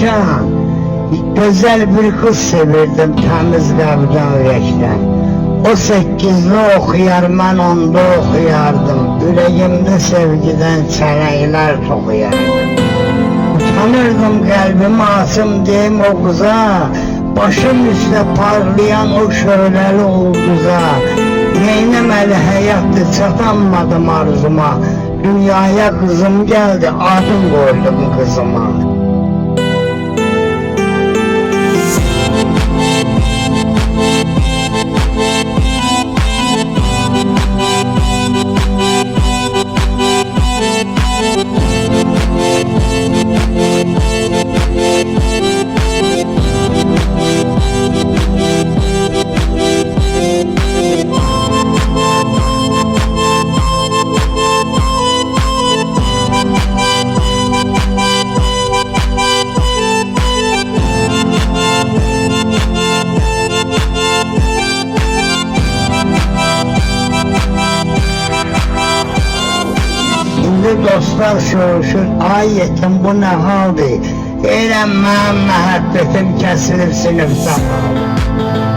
olarken güzel bir kız sevirdim temiz kalpten yürekten. O sekizde okuyar, ben onda okuyardım. Yüreğimde sevgiden çeneyler tokuyardım. Utanırdım kalbim asım diyeyim o kıza Başım üstte parlayan o şöleli olduza Neynemeli hayattı çatanmadım arzuma Dünyaya kızım geldi adım koydum kızıma Şimdi dostlar soruşur Ay yetim bu ne haldi məhəbbətim kəsilib sinifdə qaldı